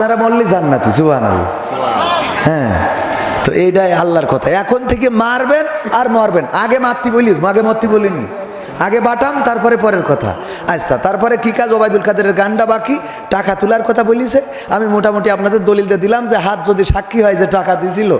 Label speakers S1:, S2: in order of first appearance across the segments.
S1: তারা বললে জান্নাতি সুবান হ্যাঁ তো এইটাই আল্লাহর কথা। এখন থেকে মারবেন আর মরবেন। আগে মাতৃ বলিস, আগে মাতৃ বলিনি। আগে বাটাম, তারপরে পরের কথা। আচ্ছা তারপরে কি কাজ? ওবায়দুল কাদেরের গানটা বাকি? টাকা তোলার কথা বলিছে। আমি মোটামুটি আপনাদের দলিলতে দিলাম যে হাত যদি সাক্ষী হয় যে টাকা দিছিল,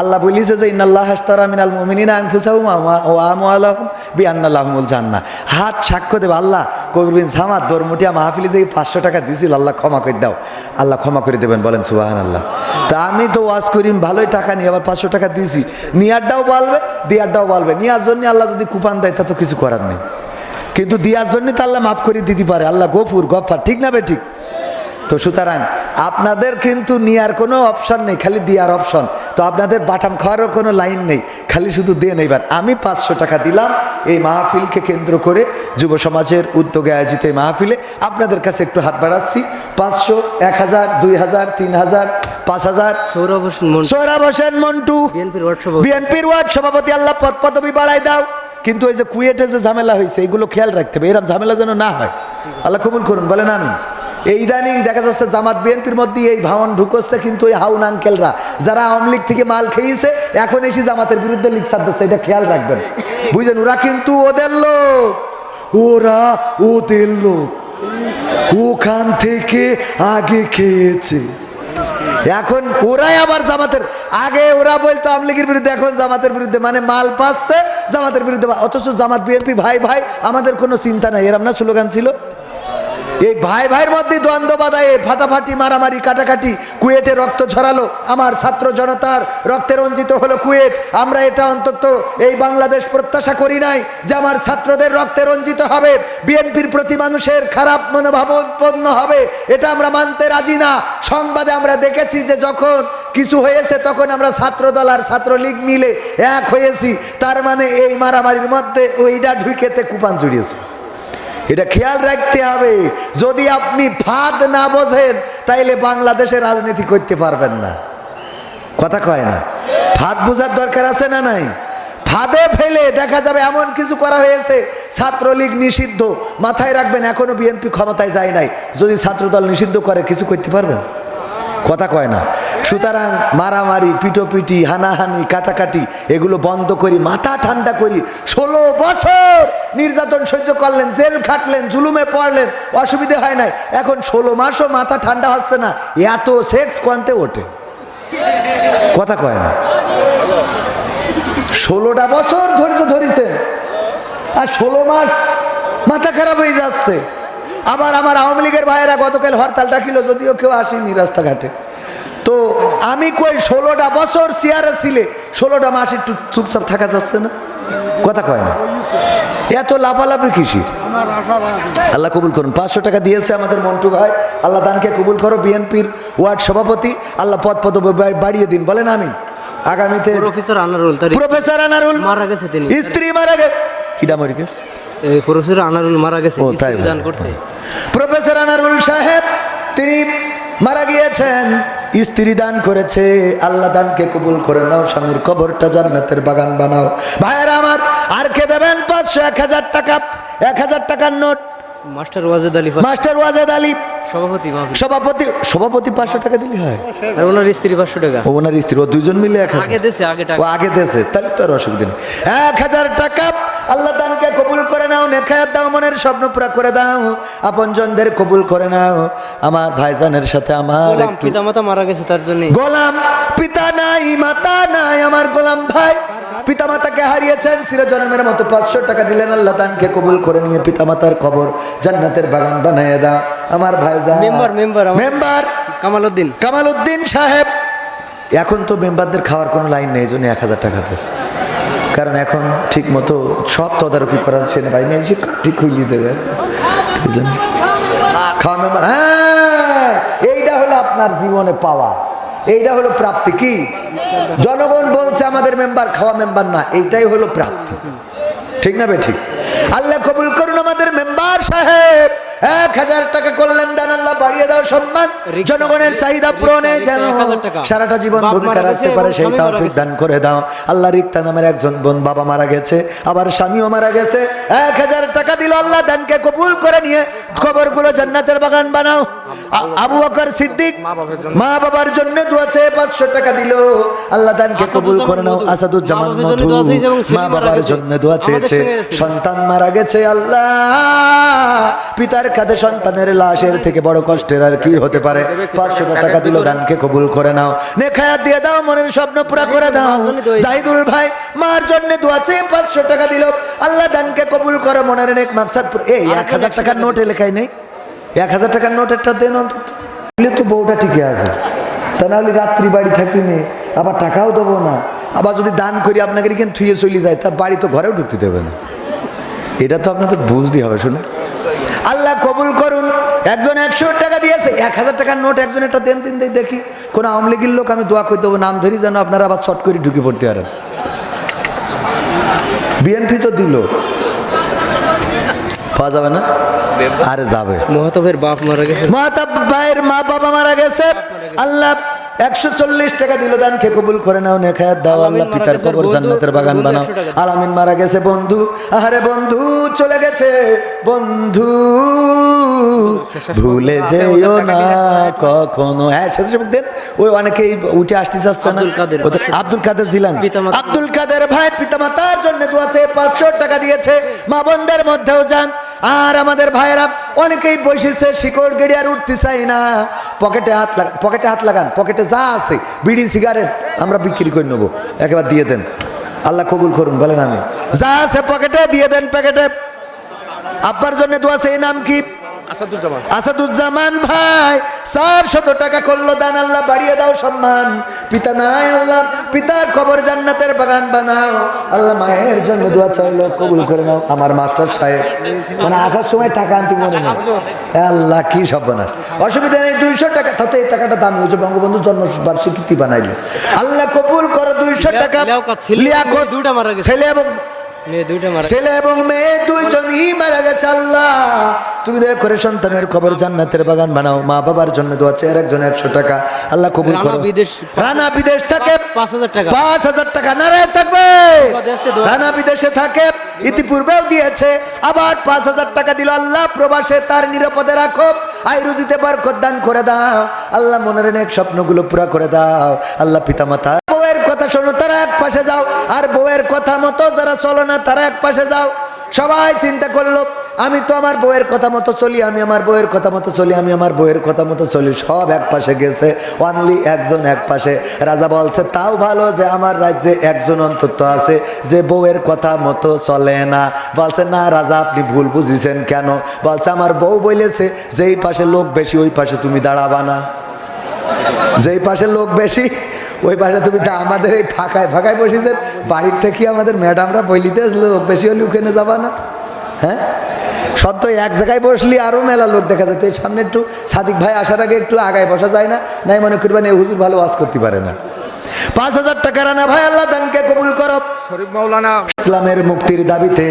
S1: আল্লাহ বলিছে যে ইন্নাল্লাহ হাস্তারা মিনাল মুমিনিনা আনফুসাহুম ও আমওয়ালাহুম বিআন্নাল্লাহুমুল জান্নাহ। হাত সাক্ষ্য দেবে আল্লাহ। কবির সামাদ দরমুটিয়া মাহফিলে যে পাঁচশো টাকা দিছিল, আল্লাহ ক্ষমা করে দাও। আল্লাহ ক্ষমা করে দেবেন, বলেন সুবাহান আল্লাহ তা আমি তো ওয়াজ করিম, ভালোই টাকা নিয়ে আবার পাঁচশো টাকা দিয়েছি নিয়ারটাও বলবে দিয়ারটাও বলবে নিয়ার জন্য আল্লাহ যদি কুপান দেয়, তা তো কিছু করার নেই। কিন্তু দিয়ার জন্য তো আল্লাহ মাফ করে দিতে পারে। আল্লাহ গফুর গফার ঠিক না ঠিক? তো সুতরাং আপনাদের কিন্তু নেওয়ার কোনো অপশন নেই খালি দেওয়ার অপশন তো আপনাদের বাটাম খাওয়ারও কোনো লাইন নেই খালি শুধু দেন এইবার। আমি পাঁচশো টাকা দিলাম এই মাহফিলকে কেন্দ্র করে যুব সমাজের উদ্যোগে আয়োজিত এই মাহফিলে। আপনাদের কাছে একটু হাত বাড়াচ্ছি। পাঁচশো এক হাজার দুই হাজার তিন হাজার পাঁচ হাজার।
S2: সৌরভ হোসেন মন্টু।
S1: হোসেন মন্টু।
S2: বিএনপির ওয়ার্ড সভাপতি।
S1: বিএনপির ওয়ার্ড সভাপতি আল্লাহ পদ পদবি বাড়াই দাও। কিন্তু ওই যে কুয়েটে যে ঝামেলা হয়েছে, এগুলো খেয়াল রাখতে হবে। এরকম ঝামেলা যেন না হয়। আল্লাহ কবুল করুন, বলেন আমিন। এই ইদানিং দেখা যাচ্ছে জামাত বিএনপির মধ্যে এই ভাওয়ান ঢুকোচ্ছে কিন্তু ওই হাউন আঙ্কেলরা, যারা আওয়ামী লীগ থেকে মাল খেয়েছে, এখন এসে জামাতের বিরুদ্ধে লিখ সাদ্দাচ্ছে এটা খেয়াল রাখবেন। বুঝলেন, ওরা কিন্তু ওদের লোক। ওরা ওদের লোক। ওখান থেকে আগে খেয়েছে। এখন ওরাই আবার জামাতের আগে ওরা বলতো আমলিগির বিরুদ্ধে, এখন জামাতের বিরুদ্ধে। মানে মাল পাচ্ছে জামাতের বিরুদ্ধে অথচ জামাত বিএনপি ভাই ভাই, আমাদের কোনো চিন্তা নাই। এরম না স্লোগান ছিল? এই ভাই ভাইয়ের মধ্যে দ্বন্দ্ব বাধায় ফাটাফাটি, মারামারি, কাটাকাটি, কুয়েটে রক্ত ঝরালো আমার ছাত্র জনতার রক্তে রঞ্জিত হলো কুয়েট। আমরা এটা অন্তত এই বাংলাদেশ প্রত্যাশা করি নাই যে আমার ছাত্রদের রক্তে রঞ্জিত হবে। বিএনপির প্রতি মানুষের খারাপ মনোভাব উৎপন্ন হবে। এটা আমরা মানতে রাজি না। সংবাদে আমরা দেখেছি যে যখন কিছু হয়েছে, তখন আমরা ছাত্রদল আর ছাত্রলীগ মিলে এক হয়েছি। তার মানে এই মারামারির মধ্যে ওইটা ঢুকেতে কুপান জুড়িয়েছে এটা খেয়াল রাখতে হবে। যদি আপনি ফাঁদ না বোঝেন, তাইলে বাংলাদেশে রাজনীতি করতে পারবেন না। কথা কয় না। ফাঁদ বোঝার দরকার আছে না নাই? ফাঁদে ফেলে দেখা যাবে এমন কিছু করা হয়েছে, ছাত্রলীগ নিষিদ্ধ। মাথায় রাখবেন, এখনও বিএনপি ক্ষমতায় যায় নাই। যদি ছাত্রদল নিষিদ্ধ করে, কিছু করতে পারবেন? কথা কয় না। সুতরাং মারামারি, পিটোপিটি, হানাহানি, কাটাকাটি, এগুলো বন্ধ করি, মাথা ঠান্ডা করি। ষোলো বছর নির্যাতন সহ্য করলেন, জেল খাটলেন, জুলুমে পড়লেন, অসুবিধে হয় নাই। এখন ষোলো মাসও মাথা ঠান্ডা হচ্ছে না, এত সেক্স কোয়ান্তে ওঠে? কথা কয় না। ষোলোটা বছর ধৈর্য ধরেছেন, আর ষোলো মাস মাথা খারাপ হয়ে যাচ্ছে। আবার আমার আওয়ামী লীগের ভাইয়েরা গতকাল হরতাল ডাকিল যদিও কেউ আসেনি রাস্তাঘাটে। তো আমি কই ষোলোটা বছর চেয়ারে ছিলে ষোলোটা মাস একটু চুপচাপ থাকা যাচ্ছে না? কথা কয় না। এত লাফালাফি কিসির? আল্লাহ কবুল করুন। পাঁচশো টাকা দিয়েছে আমাদের মন্টু ভাই। আল্লাহ দানকে কবুল করো বিএনপির ওয়ার্ড সভাপতি। আল্লাহ পদ পদ বাড়িয়ে দিন। বলেন আমিন। আগামীতে
S2: প্রফেসর আনারুল তার
S1: প্রফেসর আনারুল
S2: মারা গেছে তিনি।
S1: স্ত্রী মারা গেছে। কিডা মরে গেছে
S2: প্রফেসর আনারুল মারা গেছে দান করছে।
S1: প্রফেসর আনারুল সাহেব তিনি মারা গিয়েছেন। স্ত্রী দান করেছে আল্লাহ দানকে কবুল করে নাও স্বামীর কবরটা জান্নাতের বাগান বানাও। ভাইয়েরা আমার আর কে দেবেন? পাঁচশো এক হাজার টাকা এক হাজার টাকার note.
S2: Master Wajed Ali
S1: master Wajed Ali.
S2: সভাপতি
S1: সভাপতি সভাপতি পাঁচশো টাকা দিলে হয়।
S2: আর ওনার স্ত্রী পাঁচশো টাকা।
S1: ওনার স্ত্রী ও দুজন মিলে এক
S2: আগে দেশে আগে টাকা।
S1: আগে দেশে তাহলে তো আর অসুবিধা নেই। এক হাজার টাকা আল্লাহ দানকে কবুল করে নাও নেখায়াত দাও মনের স্বপ্ন পুরা করে দাও। আপনজনদের কবুল করে নাও। আমার ভাইজানের সাথে আমার একটু
S2: পিতামাতা মারা গেছে তার জন্য।
S1: গোলাম পিতা নাই মাতা নাই আমার গোলাম ভাই। পিতামাতাকে হারিয়েছেন চিরজন্মের মতো পাঁচশো টাকা দিলেন আল্লাহ দানকে কবুল করে নিয়ে পিতামাতার খবর জান্নাতের বাগান বানাইয়ে দাও। আমার ভাই member,
S2: member, member.
S1: Kamal Uddin সাহেব। এখন তো মেম্বারদের খাওয়ার কোনো লাইন নেই জন্য এক হাজার টাকা দিয়েছে। কারণ এখন ঠিক মতো সব তদারকি করা হচ্ছে না। ভাই এসে ঠিক খুঁজিয়ে দেবে। খাওয়া মেম্বার হ্যাঁ এইটা হলো আপনার জীবনে পাওয়া। এইটা হলো প্রাপ্তি। কি? জনগণ বলছে আমাদের মেম্বার খাওয়া মেম্বার না, এইটাই হলো প্রাপ্তি। ঠিক না বে, ঠিক? আল্লাহ কবুল করুন আমাদের মেম্বার সাহেব। এক হাজার টাকা করলেন দান আল্লাহ বাড়িয়ে দাও সম্মান। জনগণের চাহিদা পূরণে যেন। সারাটা জীবন ভূমিকা রাখতে পারে সেই। দান করে দাও। আল্লাহ রিক্তা নামের একজন বোন বাবা মারা গেছে আবার স্বামীও মারা গেছে। এক হাজার টাকা দিল আল্লাহ দানকে কবুল করে নিয়ে খবরগুলো জান্নাতের বাগান বানাও। আবু বকর সিদ্দিক মা বাবার জন্য। দুয়াছে পাঁচশো টাকা দিল। আল্লাহ দানকে কবুল করে নাও আসাদুজ্জামান
S2: মা বাবার জন্য
S1: মধু। মা বাবার জন্য দোয়া চেয়েছে। সন্তান মারা গেছে আল্লাহ। পিতার কাঁধে সন্তানের লাশের থেকে বড় কষ্টের আর কি হতে পারে? পাঁচশো টাকা দিল দানকে কবুল করে নাও। নেখায়াত দিয়ে দাও মনের স্বপ্ন পুরা করে দাও।
S2: দোয়া-
S1: জাহিদুল ভাই মার জন্য দোয়াছে পাঁচশো টাকা দিল। আল্লাহ দানকে কবুল করে মনের নেক মাকসাদ এই এক হাজার টাকার নোট লেখাই নেই? এক হাজার টাকার নোট একটা দেন অন্তত। তো বউটা ঠিকই আছে। তা নাহলে রাত্রি বাড়ি থাকি নে আবার টাকাও দেবো না। আবার যদি দান করি আপনাকে এখানে থুয়ে চলে যায় তা বাড়ি তো ঘরেও ঢুকতে দেবে না। এটা তো আপনাদের বুঝতে হবে শুনে। কবুল করুন। একজন একশো টাকা দিয়েছে এক হাজার টাকার নোট একজন একটা দেন দিন দেই দেখি। কোনো আওয়ামী লীগের লোক আমি দোয়া করে দেবো নাম ধরি যেন আপনারা আবার চট করে ঢুকে পড়তে পারেন। বিএনপি তো দিল। পাওয়া যাবে না? আরে যাবে।
S2: মহাতবের বাপ মারা গেছে।
S1: মহাতাব ভাইয়ের মা বাবা মারা গেছে। আল্লাহ একশো চল্লিশ টাকা দিল দান খে কবুল করে নাও নেখায়াত দাও আল্লাহ পিতার কবর জান্নাতের বাগান বানাও। আলামিন মারা গেছে বন্ধু আহারে বন্ধু চলে গেছে। বন্ধু ভুলে যেও না কখনো। হ্যাঁ শেষ দেন ওই অনেকেই উঠে আসতে চাচ্ছে না।
S2: আব্দুল কাদের।
S1: ওদের- আব্দুল কাদের জিলানি। আব্দুল কাদের ভাই পিতামাতার জন্য দোয়াছে পাঁচশো টাকা দিয়েছে। মা বোনদের মধ্যেও যান। আর আমাদের ভাইয়েরা অনেকেই বসেছে, শিকড় গেড়ে আর উঠতে চাই না। পকেটে হাত লাগান পকেটে হাত লাগান, পকেটে যা আছে, বিড়ি, সিগারেট, আমরা বিক্রি করে নেব। একবার দিয়ে দেন। আল্লাহ কবুল করুন, বলেন আমি। যা আছে পকেটে, দিয়ে দেন প্যাকেটে। আব্বার জন্য দোয়া সেই নাম কি? আসাদুজ্জামান। ভাই চার শত টাকা করল দান আল্লাহ বাড়িয়ে দাও সম্মান। পিতা নাই আল্লাহ পিতার কবর জান্নাতের বাগান বানাও। আল্লাহ মায়ের জন্য দোয়া চাইলো কবুল করে নাও। আমার মাস্টার সাহেব মানে আসার সময় টাকা আনতে মনে নেই। আল্লাহ কি সব না অসুবিধা নেই দুইশো টাকা তাতে এই টাকাটা দাম হয়েছে। বঙ্গবন্ধু জন্ম বার্ষিকী বানাইলো। আল্লাহ কবুল করো দুইশো টাকা।
S2: লিয়াকত, ছেলে-
S1: লিয়াকত,
S2: দুইটা মারা গেছে।
S1: ছেলে এবং
S2: মারা
S1: ছেলে এবং মেয়ে দুইজনই মারা গেছে আল্লাহ। তুমি দয়া করে সন্তানের খবর জান্নাতের বাগান বানাও মা বাবার জন্য দোয়া একজন একশো টাকা। আল্লাহ কবুল করো। রানা বিদেশ থাকে
S2: পাঁচ হাজার টাকা।
S1: পাঁচ হাজার টাকা। নারায় থাকবে। রানা বিদেশে থাকে ইতিপূর্বেও দিয়েছে আবার পাঁচ হাজার টাকা দিল আল্লাহ প্রবাসে তার নিরাপদে রাখো আই রুজিতে বরকত দান করে দাও। আল্লাহ মনের নেক স্বপ্নগুলো পুরা করে দাও। আল্লাহ পিতা পিতামাতা বউয়ের কথা শোনো তারা এক পাশে যাও আর বউয়ের কথা মতো যারা চলো না তারা এক পাশে যাও। সবাই চিন্তা করল আমি তো আমার বউয়ের কথা মতো চলি, আমি আমার বউয়ের কথা মতো চলি, আমি আমার বউয়ের কথা মতো চলি। সব এক পাশে গেছে অনলি একজন এক পাশে। রাজা বলছে, তাও ভালো যে আমার রাজ্যে একজন অন্তত আছে, যে বউয়ের কথা মতো চলে না। বলছে, না রাজা, আপনি ভুল বুঝিছেন কেন? বলছে, আমার বউ বলেছে, যেই পাশে লোক বেশি, ওই পাশে তুমি দাঁড়াবা না। যেই পাশে লোক বেশি ওই পাশে তুমি তা আমাদের এই ফাঁকায় ফাঁকায় বসেছেন। বাড়ির থেকে আমাদের ম্যাডামরা বইলিতে আসলো, বেশি হলে ওখানে যাবা না। হ্যাঁ? সব তো এক জায়গায় বসলি আরও মেলা লোক দেখা যেত এই সামনে একটু সাদিক ভাই আসার আগে একটু আগায় বসা যায় না, নাই মনে করবেন এই হুজুর ভালো ওয়াজ করতে পারে না। পাঁচ হাজার টাকা রানা ভাই, আল্লাহ দানকে কবুল করো।
S3: শরীফ মাওলানা
S1: ইসলামের মুক্তির দাবিতে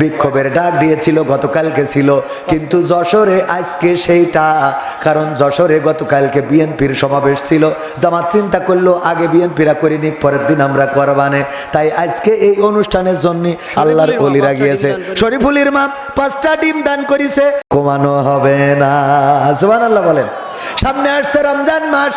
S1: বিক্ষোভের ডাক দিয়েছিল গতকালকে ছিল। কিন্তু যশোরে আজকে সেইটা কারণ যশোরে গতকালকে বিএনপির সমাবেশ ছিল। জামাত চিন্তা করল আগে বিএনপিরা করে নিক পরের দিন আমরা করবানে। তাই আজকে এই অনুষ্ঠানের জন্য আল্লাহর অলিরা গিয়েছে শরীফুলির মা পাঁচটা ডিম দান করেছে। কমানো হবে না। সুবহান আল্লাহ বলেন। সামনে আসছে রমজান মাস।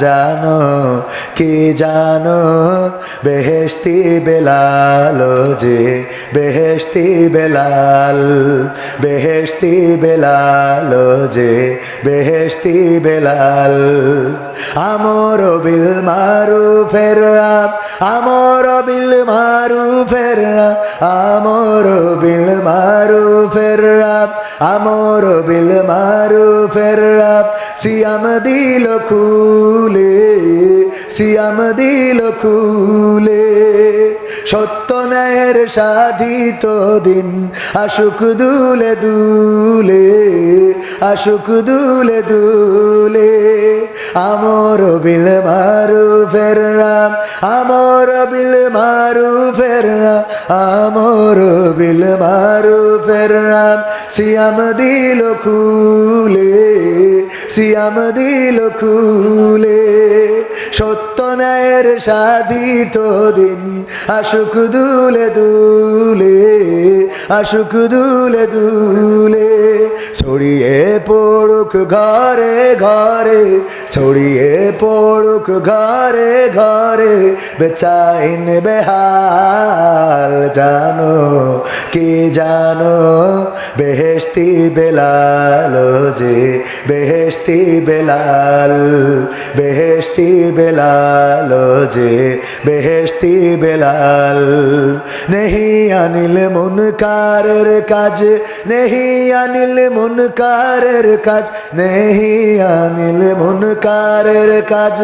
S1: জানো? কি জানো? বেহেশতি বেলাল যে বেহেশতি বেলাল বেহেশতি বেলাল যে বেহেশতি বেলাল। আমর বিল মারু ফেরাম আমর বিল মারু ফেরাম আমর বিল মারু ফেরাম আমর বিল মারু ফেরাম সিয়াম দিল খুলে সিয়াম দিল খুলে। সত্য ন্যায়ের সাধিত দিন আশুক দুলে দুলে আশুক দুলে দুলে। আমর বিল মারু ফেররাম আমর বিল মারু ফেররাম আমর বিল মারু ফেররাম সিয়াম দিল খুলে সিয়াম দিল খুলে সত্য ন্যায়ের সাধিত দিন আশুক দুলে দুলে। আশুক দুলে দুলে, ছড়িয়ে পড়ুক ঘরে ঘরে, ছড়িয়ে পড়ুক ঘরে ঘরে, বেচাইন বেহাল জানো, কে জানো, বেহেশতি বেলাল যে বেহেস্তি বেলাল, বেহেশতি বেলাল যে বেহেস্তি বেলাল, নেহি আনিল মুনকারের কাজ, নেহি আনিল মুনকারের কাজ, নেহি আনিল মুনকারের কাজ।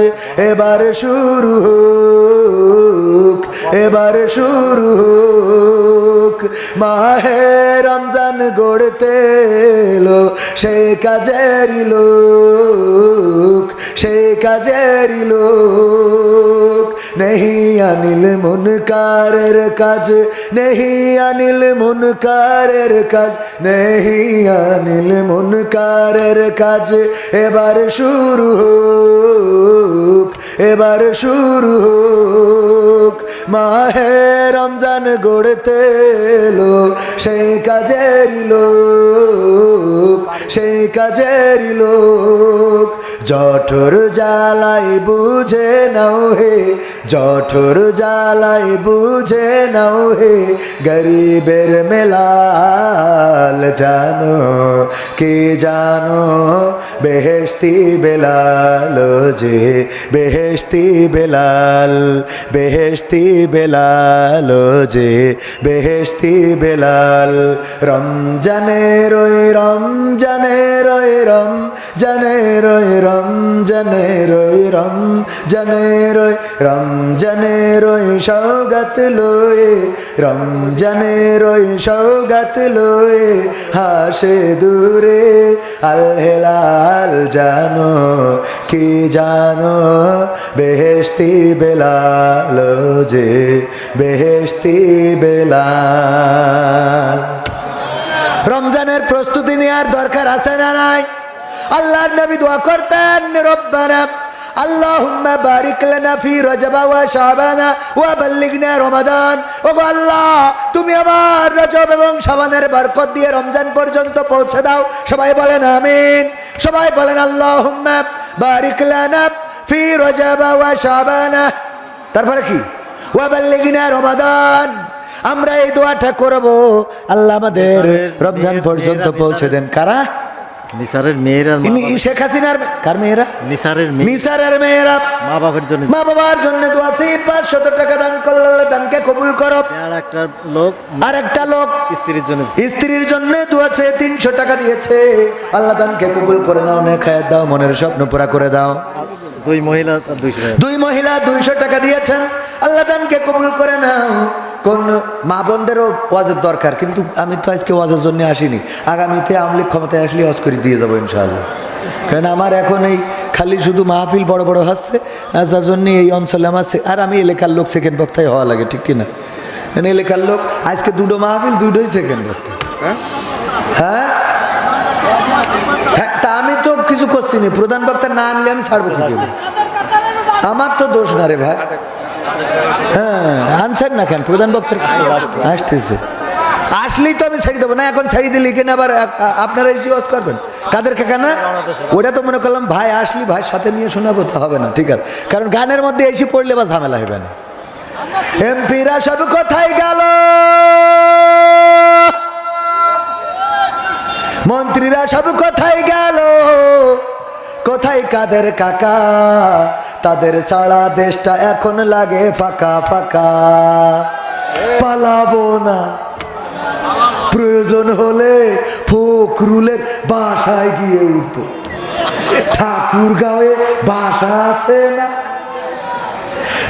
S1: এবার শুরু হোক, এবার শুরু হোক। মাহে রমজান গড়তে এলো সেই কাজেরই লোক সেই কাজেরই লোক। নেহি আনিল মুনকারের কাজ, নেহি আনিল মুনকারের কাজ, নেহি আনিল মুনকারের কাজ। এবার শুরু হোক, এবার শুরু হোক, মাহে রমজান গড়তে এলো, সেই কাজেরই লোক, সেই কাজেরই লোক। জঠর জ্বালাই বুঝে নাও হে, জঠর জ্বালাই বুঝে নাও হে, গরিবের মেলাল জানো, কে জানো বেহেশতি বেলাল যে, বেহেশতি বেলাল বেহেশতি বেলাল যে, বেহেশতি বেলাল। রমজানের ওই রমজানের ওই রমজানের ওই রমজানের ওই রমজানের ওই রমজানের ওই সৌগত লয়ে। রমজানের ওই সৌগত লয়ে, হাসে দূরে। আল হেলাল জানো, কি জানো, বেহেশতি বেলাল যে বেহেস্তি বেলাল। রমজানের প্রস্তুতি নেওয়ার দরকার আছে না নাই? আল্লাহর নবী দোয়া করতেন রব্বানা আল্লাহুম্মা বারিক লানা ফি রজব ওয়া শাবানা ওয়া বাল্লিগনা রমাদান। ওগো আল্লাহ তুমি আমার রজব এবং শাবানের বরকত দিয়ে রমজান পর্যন্ত পৌঁছে দাও। সবাই বলেন আমিন। সবাই বলেন আল্লাহুম্মা বারিক লানা ফি রজব ওয়া শাবানা। তারপরে কি? ওয়া বাল্লিগনা রমাদান। আমরা এই দোয়াটা করব। আল্লাহ আমাদের রমজান পর্যন্ত পৌঁছে দেন। কারা?
S3: নিসারের মেয়েরা
S1: শেখ হাসিনার কার মেয়েরা?
S3: নিসারের মেয়ে।
S1: মিসারের মেয়েরা।
S3: মা বাবার জন্য
S1: মা বাবার জন্য দোয়া আছে। পাঁচশত টাকা দান করলে দানকে কবুল করো।
S3: আর একটা লোক
S1: আর একটা লোক
S3: স্ত্রীর জন্য।
S1: স্ত্রীর জন্য দোয়াছে তিনশো টাকা দিয়েছে। আল্লাহ দানকে কবুল করে নাও নে খায় দাও মনের স্বপ্ন পুরা করে দাও।
S3: দুই মহিলা দুইশো
S1: দুই মহিলা দুইশো টাকা দিয়েছেন। আল্লাহ দানকে কবুল করে নাও। কোন মা বোনদেরও ওয়াজের দরকার কিন্তু আমি তো আজকে ওয়াজের জন্য আসিনি। আগামীতে আমলিক ক্ষমতায় আসলে ওয়াজ করে দিয়ে যাব ইনশাআল্লাহ। কারণ আমার এখন এই খালি শুধু মাহফিল বড় বড় হচ্ছে যার জন্য এই অঞ্চলে আমার আর আমি এলাকার লোক সেকেন্ড বক্তায় হওয়া লাগে ঠিক কিনা? কারণ এলাকার লোক আজকে দুটো মাহফিল দুটোই সেকেন্ড বক্তা। হ্যাঁ? হ্যাঁ, তা আমি তো কিছু করছি না। প্রধান বক্তা না আনলে আমি ছাড়বো কি আমার তো দোষ না রে ভাই। হ্যাঁ আনসার না কেন? প্রধান বক্তার আসতেছে। আসলেই তো আমি ছেড়ে দেবো না, এখন ছেড়ে দিলে কিনা আবার আপনারা এসে ওয়াজ করবেন। কাদের কাকা না ওটা তো মনে করলাম, ভাই আসলি, ভাই সাথে নিয়ে শোনাবো তো হবে না, ঠিক আছে। কারণ গানের মধ্যে এসে পড়লে বা ঝামেলা হবে না। এমপিরা সব কোথায় গেল? মন্ত্রীরা সব কোথায় গেল? কোথায় কাদের কাকা? তাদের সারা দেশটা এখন লাগে ফাঁকা ফাঁকা। পালাবো না। প্রয়োজন হলে ফকরুলের বাসায় গিয়ে উঠবো। ঠাকুর গাঁয়ে বাসা আছে না?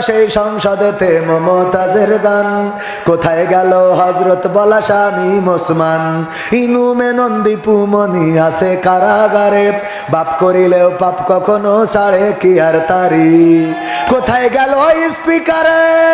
S1: সেই সংসদেতে মমতাজের গান কোথায় গেল হজরত বলা স্বামী মুসমান? ইনু নন্দীপু পুমনি আছে কারাগারে। বাপ করিলেও পাপ কখনো সাড়ে কি আর তারি? কোথায় গেল স্পিকারের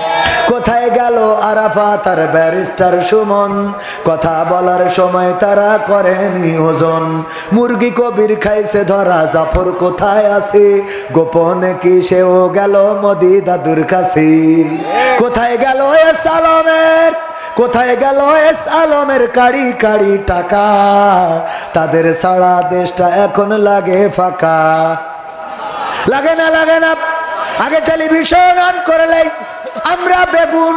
S1: গেল আরাফা, তার ব্যারিস্টার সুমন। কথা বলার সময় তারা করেনি ওজন। মুরগি কবির খাইছে, ধরা জাফর কোথায় আছে? গোপনে কি সেও গেল মোদি দাদুর কাছে? কোথায় গেল এস আলমের? কোথায় গেল এস আলমের কাড়ি কাড়ি টাকা? তাদের সারা দেশটা এখন লাগে ফাঁকা। লাগে না লাগে না। আগে টেলিভিশন অন করলে আমরা বেগুন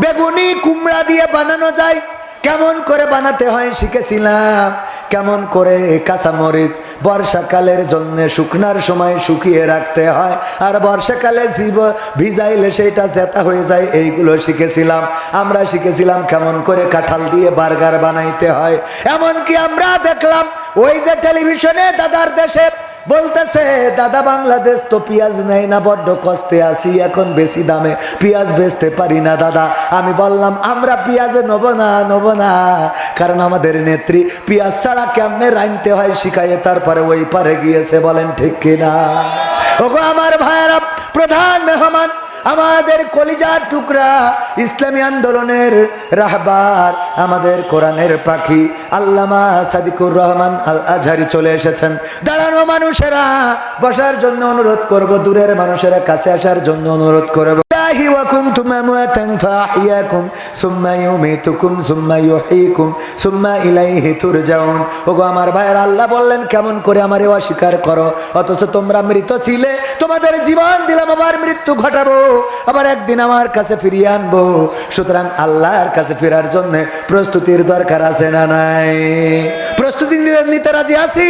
S1: বেগুনি কুমড়া দিয়ে বানানো যায়। কেমন করে বানাতে হয় শিখেছিলাম। কেমন করে কাঁচামরিচ বর্ষাকালের জন্য শুকনার সময় শুকিয়ে রাখতে হয়। আর বর্ষাকালে জীব ভিজাইলে সেইটা জেতা হয়ে যায়, এইগুলো শিখেছিলাম। আমরা শিখেছিলাম কেমন করে কাঁঠাল দিয়ে বার্গার বানাইতে হয়। এমনকি আমরা দেখলাম ওই যে টেলিভিশনে দাদার দেশে বলতেছে, দাদা, বাংলাদেশ তো পেঁয়াজ নেই না, বড্ড কষ্টে আসি এখন বেশি দামে পেঁয়াজ বেচতে পারি না, দাদা। আমি বললাম, আমরা পেঁয়াজে নেব না নেব না, কারণ আমাদের নেত্রী পেঁয়াজ ছাড়া কেমনে রাইনতে হয় শিখাইয়ে তারপরে ওই পারে গিয়েছে, বলেন ঠিক কিনা? ওগো আমার ভাইয়েরা, প্রধান মেহমান আমাদের কলিজার টুকরা ইসলামী আন্দোলনের রাহবার, আমাদের কোরআনের পাখি আল্লামা সাদিকুর রহমান আল আজহারি চলে এসেছেন। দাঁড়ানো মানুষেরা, বসার জন্য অনুরোধ করব, দূরের মানুষেরা কাছে আসার জন্য অনুরোধ করব। الله وكنتم أمواتا فأحياكم ثم يميتكم ثم يحييكم ثم إليه ترجعون ওগো আমার ভাইয়ের আল্লাহ বললেন কেমন করে আমারে অস্বীকার করো অথচ তোমরা মৃত ছিলে তোমাদের জীবন দিলাম আবার মৃত্যু ঘটাবো আবার একদিন আমার কাছে ফিরিয়ে আনবো সুতরাং আল্লাহর কাছে ফেরার জন্য প্রস্তুতির দরকার আছে না নাই প্রস্তুতি নিতে- নিতে রাজি আছি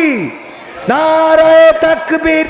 S1: নারায় তাকবীর